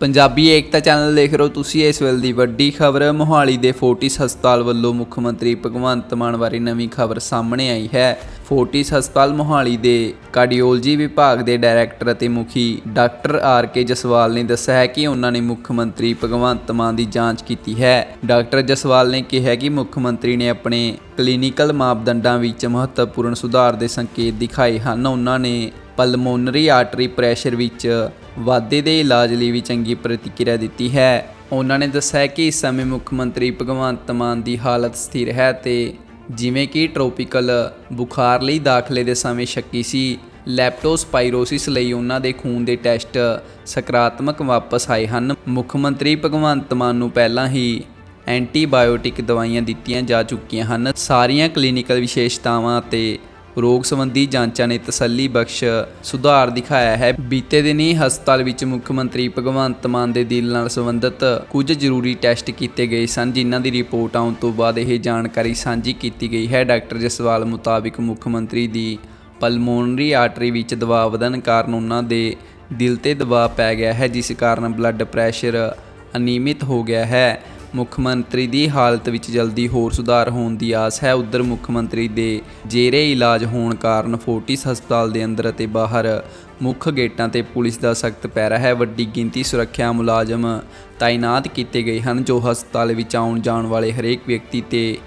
ਪੰਜਾਬੀ ਏਕਤਾ channel ਦੇਖ ਰਹੇ ਹੋ ਤੁਸੀਂ ਇਸ ਵੇਲੇ ਦੀ ਵੱਡੀ ਖਬਰ। ਮੋਹਾਲੀ ਦੇ ਫੋਰਟਿਸ ਹਸਪਤਾਲ ਵੱਲੋਂ ਮੁੱਖ ਮੰਤਰੀ ਭਗਵੰਤ ਮਾਨ ਬਾਰੇ ਨਵੀਂ ਖਬਰ ਸਾਹਮਣੇ ਆਈ ਹੈ। ਫੋਰਟਿਸ ਹਸਪਤਾਲ ਮੋਹਾਲੀ ਦੇ ਕਾਰਡੀਓਲੋਜੀ ਵਿਭਾਗ ਦੇ ਡਾਇਰੈਕਟਰ ਅਤੇ ਮੁਖੀ ਡਾਕਟਰ ਆਰ ਕੇ ਜਸਵਾਲ ਨੇ ਦੱਸਿਆ ਹੈ ਕਿ ਉਹਨਾਂ ਨੇ ਮੁੱਖ ਮੰਤਰੀ ਭਗਵੰਤ ਮਾਨ ਦੀ ਜਾਂਚ ਕੀਤੀ ਹੈ। ਡਾਕਟਰ ਜਸਵਾਲ ਨੇ ਕਿਹਾ ਕਿ ਮੁੱਖ ਮੰਤਰੀ ਨੇ ਆਪਣੇ ਕਲੀਨਿਕਲ ਮਾਪਦੰਡਾਂ ਵਿੱਚ ਮਹੱਤਵਪੂਰਨ ਸੁਧਾਰ ਦੇ ਸੰਕੇਤ ਦਿਖਾਏ ਹਨ। ਉਹਨਾਂ ਨੇ ਪਲਮੋਨਰੀ ਆਰਟਰੀ ਪ੍ਰੈਸ਼ਰ ਵਿੱਚ ਵਾਧੇ ਦੇ ਇਲਾਜ ਲਈ ਵੀ ਚੰਗੀ ਪ੍ਰਤੀਕਿਰਿਆ ਦਿੱਤੀ ਹੈ। ਉਹਨਾਂ ਨੇ ਦੱਸਿਆ ਕਿ ਇਸ ਸਮੇਂ ਮੁੱਖ ਮੰਤਰੀ ਭਗਵੰਤ ਮਾਨ ਦੀ ਹਾਲਤ ਸਥਿਰ ਹੈ ਤੇ ਜਿਵੇਂ ਕਿ ਟ੍ਰੋਪੀਕਲ ਬੁਖਾਰ ਲਈ ਦਾਖਲੇ ਦੇ ਸਮੇਂ ਸ਼ੱਕੀ ਸੀ ਲੈਪਟੋਸਪਾਇਰੋਸਿਸ ਲਈ ਉਹਨਾਂ ਦੇ ਖੂਨ ਦੇ ਟੈਸਟ ਸਕਾਰਾਤਮਕ ਵਾਪਸ ਆਏ ਹਨ। ਮੁੱਖ ਮੰਤਰੀ ਭਗਵੰਤ ਮਾਨ ਨੂੰ ਪਹਿਲਾਂ ਹੀ ਐਂਟੀਬਾਇਓਟਿਕ ਦਵਾਈਆਂ ਦਿੱਤੀਆਂ ਜਾ ਚੁੱਕੀਆਂ ਹਨ। ਸਾਰੀਆਂ ਕਲੀਨਿਕਲ ਵਿਸ਼ੇਸ਼ਤਾਵਾਂ ਅਤੇ ਰੋਗ ਸੰਬੰਧੀ ਜਾਂਚਾਂ ਨੇ ਤਸੱਲੀ ਬਖਸ਼ ਸੁਧਾਰ ਦਿਖਾਇਆ ਹੈ। ਬੀਤੇ ਦਿਨੀ ਹਸਪਤਾਲ ਵਿੱਚ ਮੁੱਖ ਮੰਤਰੀ ਭਗਵੰਤ ਮਾਨ ਦੇ ਦਿਲ ਨਾਲ ਸੰਬੰਧਿਤ ਕੁਝ ਜ਼ਰੂਰੀ ਟੈਸਟ ਕੀਤੇ ਗਏ ਸਨ, ਜਿਨ੍ਹਾਂ ਦੀ ਰਿਪੋਰਟ ਆਉਣ ਤੋਂ ਬਾਅਦ ਇਹ ਜਾਣਕਾਰੀ ਸਾਂਝੀ ਕੀਤੀ ਗਈ ਹੈ। ਡਾਕਟਰ ਜਸਵਾਲ ਮੁਤਾਬਿਕ ਮੁੱਖ ਮੰਤਰੀ ਦੀ ਪਲਮੋਨਰੀ ਆਰਟਰੀ ਵਿੱਚ ਦਬਾਅ ਵਧਣ ਕਾਰਨ ਉਹਨਾਂ ਦੇ ਦਿਲ ਤੇ ਦਬਾਅ ਪੈ ਗਿਆ ਹੈ, ਜਿਸ ਕਾਰਨ ਬਲੱਡ ਪ੍ਰੈਸ਼ਰ ਅਨੀਮਿਤ ਹੋ ਗਿਆ ਹੈ। ਮੁੱਖ ਮੰਤਰੀ ਦੀ ਹਾਲਤ ਵਿੱਚ ਜਲਦੀ ਹੋਰ ਸੁਧਾਰ ਹੋਣ ਦੀ ਆਸ ਹੈ। ਉਧਰ ਮੁੱਖ ਮੰਤਰੀ ਦੇ ਜੇਰੇ ਇਲਾਜ ਹੋਣ ਕਾਰਨ ਫੋਰਟਿਸ ਹਸਪਤਾਲ ਦੇ ਅੰਦਰ ਅਤੇ ਬਾਹਰ ਮੁੱਖ ਗੇਟਾਂ ਤੇ ਪੁਲਿਸ ਦਾ ਸਖਤ ਪਹਿਰਾ ਹੈ। ਵੱਡੀ ਗਿਣਤੀ ਸੁਰੱਖਿਆ ਮੁਲਾਜ਼ਮ ਤਾਇਨਾਤ ਕੀਤੇ ਗਏ ਹਨ, ਜੋ ਹਸਪਤਾਲ ਵਿੱਚ ਆਉਣ ਜਾਣ ਵਾਲੇ ਹਰੇਕ ਵਿਅਕਤੀ ਤੇ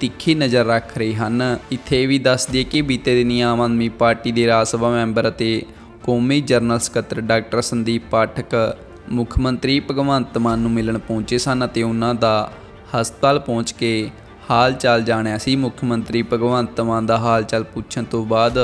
ਤਿੱਖੀ ਨਜ਼ਰ ਰੱਖ ਰਹੇ ਹਨ। ਇੱਥੇ ਇਹ ਵੀ ਦੱਸ ਦਈਏ ਕਿ ਬੀਤੇ ਦਿਨੀ ਆਮ ਆਦਮੀ ਪਾਰਟੀ ਦੇ ਰਾਜ ਸਭਾ ਮੈਂਬਰ ਅਤੇ ਕੌਮੀ ਜਨਰਲ ਸਕੱਤਰ ਡਾਕਟਰ ਸੰਦੀਪ ਪਾਠਕ ਮੁੱਖ ਮੰਤਰੀ ਭਗਵੰਤ ਮਾਨ ਨੂੰ ਮਿਲਣ ਪਹੁੰਚੇ ਸਨ ਅਤੇ ਉਹਨਾਂ ਦਾ ਹਸਪਤਾਲ ਪਹੁੰਚ ਕੇ ਹਾਲ ਚਾਲ ਜਾਣਿਆ ਸੀ। ਮੁੱਖ ਮੰਤਰੀ ਭਗਵੰਤ ਮਾਨ ਦਾ ਹਾਲ ਚਾਲ ਪੁੱਛਣ ਤੋਂ ਬਾਅਦ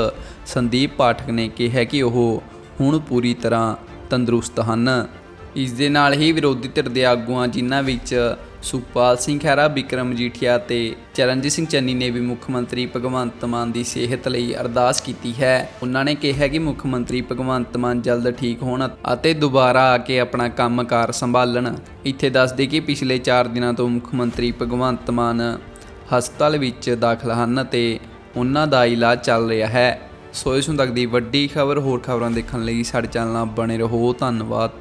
ਸੰਦੀਪ ਪਾਠਕ ਨੇ ਕਿਹਾ ਕਿ ਉਹ ਹੁਣ ਪੂਰੀ ਤਰ੍ਹਾਂ ਤੰਦਰੁਸਤ ਹਨ। ਇਸ ਦੇ ਨਾਲ ਹੀ ਵਿਰੋਧੀ ਧਿਰ ਦੇ ਆਗੂਆਂ ਜਿਨ੍ਹਾਂ ਵਿੱਚ ਸੁਖਪਾਲ ਸਿੰਘ ਖਹਿਰਾ ਵਿਕਰਮ ਜੀਠੀਆ ਤੇ ਚਰਨਜੀਤ ਸਿੰਘ ਚੰਨੀ ਨੇ ਵੀ ਮੁੱਖ ਮੰਤਰੀ ਭਗਵੰਤ ਮਾਨ ਦੀ ਸਿਹਤ ਲਈ ਅਰਦਾਸ ਕੀਤੀ ਹੈ। ਉਹਨਾਂ ਨੇ ਕਿਹਾ ਕਿ ਮੁੱਖ ਮੰਤਰੀ ਭਗਵੰਤ ਮਾਨ ਜਲਦ ਠੀਕ ਹੋਣ ਅਤੇ ਦੁਬਾਰਾ ਆ ਕੇ ਆਪਣਾ ਕੰਮਕਾਰ ਸੰਭਾਲਣ। ਇੱਥੇ ਦੱਸਦੇ ਕਿ ਪਿਛਲੇ 4 ਦਿਨਾਂ ਤੋਂ ਮੁੱਖ ਮੰਤਰੀ ਭਗਵੰਤ ਮਾਨ ਹਸਪਤਾਲ ਵਿੱਚ ਦਾਖਲ ਹਨ ਤੇ ਉਹਨਾਂ ਦਾ ਇਲਾਜ ਚੱਲ ਰਿਹਾ ਹੈ। ਸੋ ਇਸ ਨੂੰ ਤੱਕ ਦੀ ਵੱਡੀ ਖਬਰ, ਹੋਰ ਖਬਰਾਂ ਦੇਖਣ ਲਈ ਸਾਡੇ ਚੈਨਲ ਨਾਲ ਬਣੇ ਰਹੋ। ਧੰਨਵਾਦ।